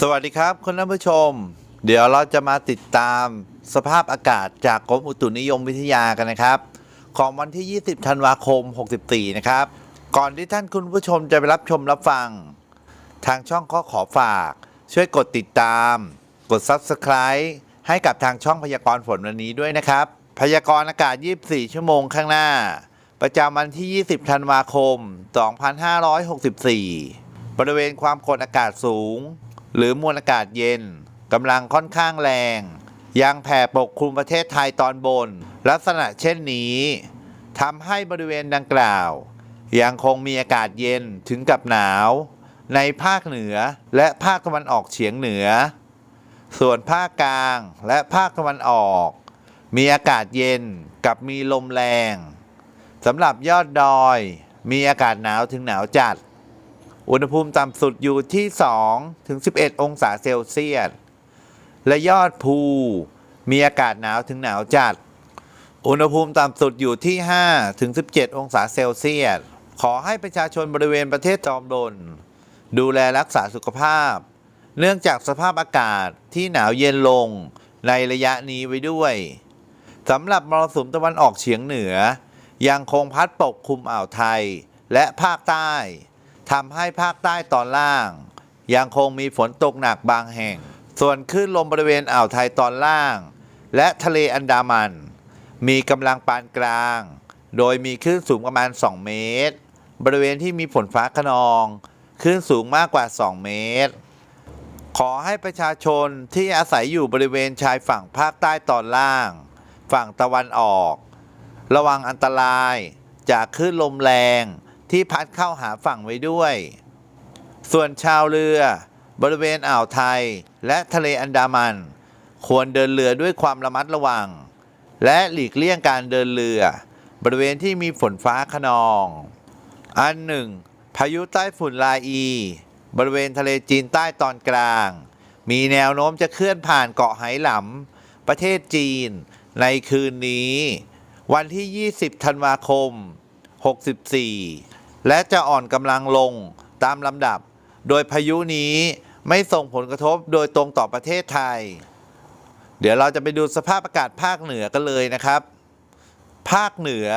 สวัสดีครับคุณผู้ชม เดี๋ยวเราจะมาติดตามสภาพอากาศจากกรมอุตุนิยมวิทยากันนะครับ ของวันที่ 20 ธันวาคม 64 นะครับ ก่อนที่ท่านคุณผู้ชมจะไปรับชมรับฟัง ทางช่องก็ขอฝาก ช่วยกดติดตาม กด Subscribe ให้กับทางช่องพยากรณ์ฝนวันนี้ด้วยนะครับ พยากรณ์อากาศ 24 ชั่วโมงข้างหน้า ประจำวันที่ 20 ธันวาคม 2564 บริเวณความกดอากาศสูง หรือมวลอากาศเย็นกำลังค่อนข้างแรง ยังแผ่ปกคลุมประเทศไทยตอนบน ลักษณะเช่นนี้ทำให้บริเวณดังกล่าว ยังคงมีอากาศเย็นถึงกับหนาว ในภาคเหนือและภาคตะวันออกเฉียงเหนือ ส่วนภาคกลางและภาคตะวันออก มีอากาศเย็นกับมีลมแรง สำหรับยอดดอยมีอากาศหนาวถึงหนาวจัด อุณหภูมิต่ำสุดอยู่ที่ 2 ถึง 11 องศาเซลเซียส และยอดภูมีอากาศหนาวถึงหนาวจัด อุณหภูมิต่ำสุดอยู่ที่ 5 ถึง 17 องศาเซลเซียส ขอให้ประชาชนบริเวณประเทศจอมบนดูแลรักษาสุขภาพ เนื่องจากสภาพอากาศที่หนาวเย็นลงในระยะนี้ไว้ด้วย สำหรับมรสุมตะวันออกเฉียงเหนือ ยังคงพัดปกคลุมอ่าวไทยและภาคใต้ทำให้ภาคใต้ตอนล่าง ยังคงมีฝนตกหนักบางแห่ง ส่วนคลื่นลมบริเวณอ่าวไทยตอนล่าง และทะเลอันดามัน มีกำลังปานกลาง โดยมีคลื่นสูงประมาณ 2 เมตร บริเวณที่มีฝนฟ้าขนองคลื่นสูงมากกว่า 2 เมตร ขอให้ประชาชนที่อาศัยอยู่บริเวณชายฝั่งภาคใต้ตอนล่าง ฝั่งตะวันออก ระวังอันตรายจากคลื่นลมแรงที่พัดเข้าหาฝั่งไว้ด้วย ส่วนชาวเรือบริเวณอ่าวไทยและทะเลอันดามัน ควรเดินเรือด้วยความระมัดระวัง และหลีกเลี่ยงการเดินเรือ บริเวณที่มีฝนฟ้าขนอง อันหนึ่งพายุใต้ฝุ่นลาอี บริเวณทะเลจีนใต้ตอนกลาง มีแนวโน้มจะเคลื่อนผ่านเกาะไหหลำประเทศจีนในคืนนี้ วันที่ 20 ธันวาคม 64 และจะอ่อนกำลังลงตามลำดับ โดยพายุนี้ไม่ส่งผลกระทบโดยตรงต่อประเทศไทย เดี๋ยวเราจะไปดูสภาพอากาศภาคเหนือกันเลยนะครับ ภาคเหนือ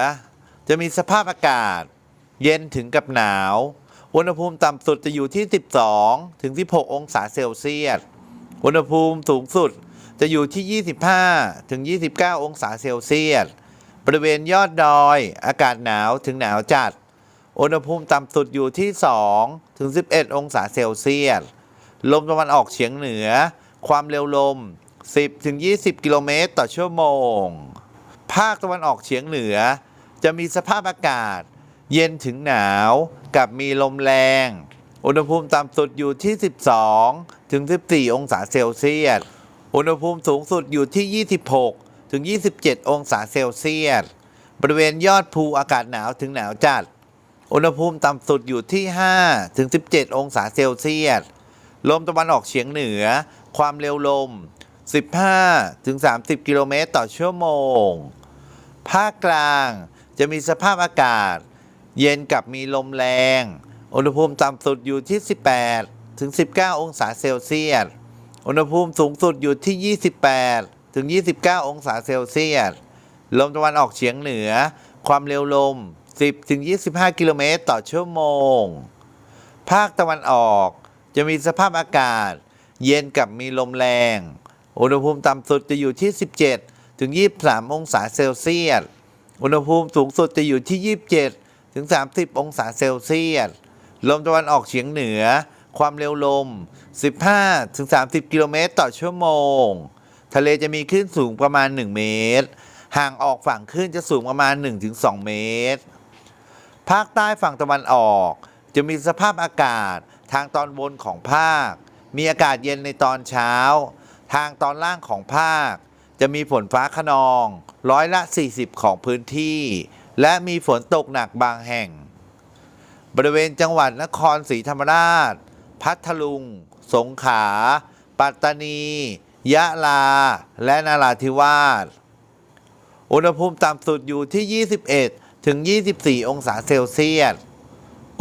จะมีสภาพอากาศ เย็นถึงกับหนาว อุณหภูมิต่ำสุดจะอยู่ที่ 12 ถึง 16 องศาเซลเซียส อุณหภูมิสูงสุดจะอยู่ที่ 25 ถึง 29 องศาเซลเซียส บริเวณยอดดอยอากาศหนาวถึงหนาวจัด อุณหภูมิต่ำสุดอยู่ที่ 2 ถึง 11 องศาเซลเซียส ลมตะวันออกเฉียงเหนือ ความเร็วลม 10 ถึง 20 กิโลเมตรต่อชั่วโมง ภาคตะวันออกเฉียงเหนือ จะมีสภาพอากาศ เย็นถึงหนาวกับมีลมแรง อุณหภูมิต่ำสุดอยู่ที่ 12 ถึง 14 องศาเซลเซียส อุณหภูมิสูงสุดอยู่ที่ 26 ถึง 27 องศาเซลเซียส บริเวณยอดภูอากาศหนาวถึงหนาวจัด อุณหภูมิต่ำสุดอยู่ที่ 5 ถึง 17 องศาเซลเซียส ลมตะวันออกเฉียงเหนือ ความเร็วลม 15 ถึง 30 กิโลเมตรต่อชั่วโมง ภาคกลางจะมีสภาพอากาศ เย็นกับมีลมแรง อุณหภูมิต่ำสุดอยู่ที่ 18 ถึง 19 องศาเซลเซียส อุณหภูมิสูงสุดอยู่ที่ 28 ถึง 29 องศาเซลเซียส ลมตะวันออกเฉียงเหนือ ความเร็วลม 10 ถึง 25 กิโลเมตรต่อชั่วโมง ภาคตะวันออกจะมีสภาพอากาศ เย็นกับมีลมแรง อุณหภูมิต่ำสุดจะอยู่ที่ 17 ถึง 23 องศาเซลเซียส อุณหภูมิสูงสุดจะอยู่ที่ 27 ถึง 30 องศาเซลเซียส ลมตะวันออกเฉียงเหนือ ความเร็วลม 15 ถึง 30 กิโลเมตรต่อชั่วโมง ทะเลจะมีคลื่นสูงประมาณ 1 เมตร ห่างออกฝั่งคลื่นจะสูงประมาณ 1-2 เมตร ภาคใต้ฝั่งตะวันออก จะมีสภาพอากาศทางตอนบนของภาค มีอากาศเย็นในตอนเช้า ทางตอนล่างของภาค จะมีฝนฟ้าขนองร้อยละ 40 ของพื้นที่ และมีฝนตกหนักบางแห่ง บริเวณจังหวัดนครศรีธรรมราช พัทลุง สงขลา ปัตตานี ยะลา และนาราธิวาส อุณหภูมิต่ำสุดอยู่ที่ 21 ถึง 24 องศาเซลเซียส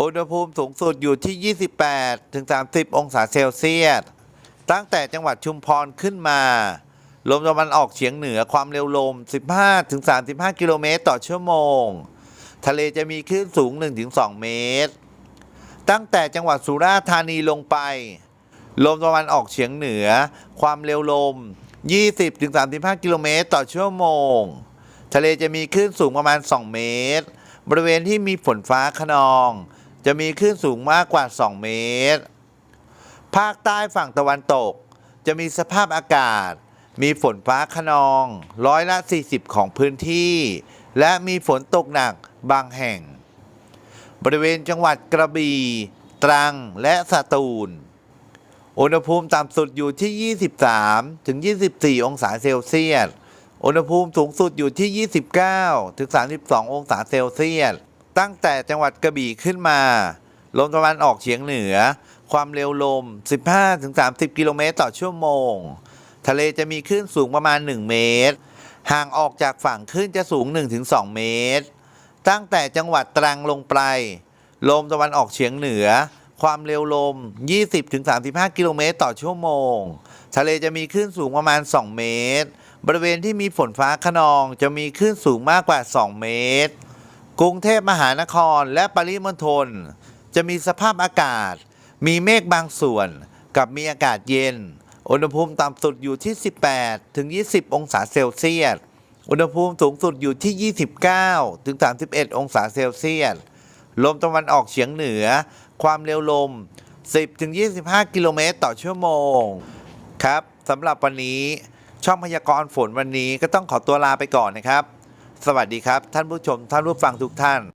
อุณหภูมิสูงสุดอยู่ที่ 28 ถึง 30 องศาเซลเซียส ตั้งแต่จังหวัดชุมพรขึ้นมา ลมตะวันออกเฉียงเหนือความเร็วลม 15 ถึง 35 กิโลเมตรต่อชั่วโมง ทะเลจะมีคลื่นสูง 1-2 เมตร ตั้งแต่จังหวัดสุราษฎร์ธานีลงไป ลมตะวันออกเฉียงเหนือ ความเร็วลม 20-35 กิโลเมตรต่อชั่วโมง ทะเลจะมีคลื่นสูงประมาณ 2 เมตร บริเวณที่มีฝนฟ้าขนอง จะมีคลื่นสูงมากกว่า 2 เมตร ภาคใต้ฝั่งตะวันตก จะมีสภาพอากาศ มีฝนฟ้าขนอง ร้อยละ 40 ของพื้นที่ และมีฝนตกหนักบางแห่ง บริเวณจังหวัดกระบี่ ตรัง และสตูล อุณหภูมิต่ำสุดอยู่ที่ 23 ถึง 24 องศาเซลเซียส อุณหภูมิสูงสุดอยู่ที่ 29 ถึง 32 องศาเซลเซียส ตั้งแต่จังหวัดกระบี่ขึ้นมา ลมตะวันออกเฉียงเหนือ ความเร็วลม 15ถึง30 กิโลเมตรต่อชั่วโมง ทะเลจะมีคลื่นสูงประมาณ 1 เมตร ห่างออกจากฝั่งคลื่นจะสูง 1-2 เมตร ตั้งแต่จังหวัดตรังลงไป ลมตะวันออกเฉียงเหนือ ความเร็วลม 20-35 กิโลเมตรต่อชั่วโมง ทะเลจะมีคลื่นสูงประมาณ 2 เมตร บริเวณที่มีฝนฟ้าขนองจะมีคลื่นสูงมากกว่า 2 เมตร กรุงเทพมหานครและปริมณฑลจะมีสภาพอากาศ มีเมฆบางส่วน กับมีอากาศเย็น อุณหภูมิต่ำสุดอยู่ที่ 18 ถึง 20 องศาเซลเซียส อุณหภูมิสูงสุดอยู่ที่ 29 ถึง 31 องศาเซลเซียส ลมตะวันออกเฉียงเหนือ ความเร็วลม 10-25 กิโลเมตรต่อชั่วโมง ครับสำหรับวันนี้ช่องพยากรณ์ฝนวันนี้ก็ต้องขอตัวลาไปก่อนนะครับ สวัสดีครับ ท่านผู้ชมท่านผู้ฟังทุกท่าน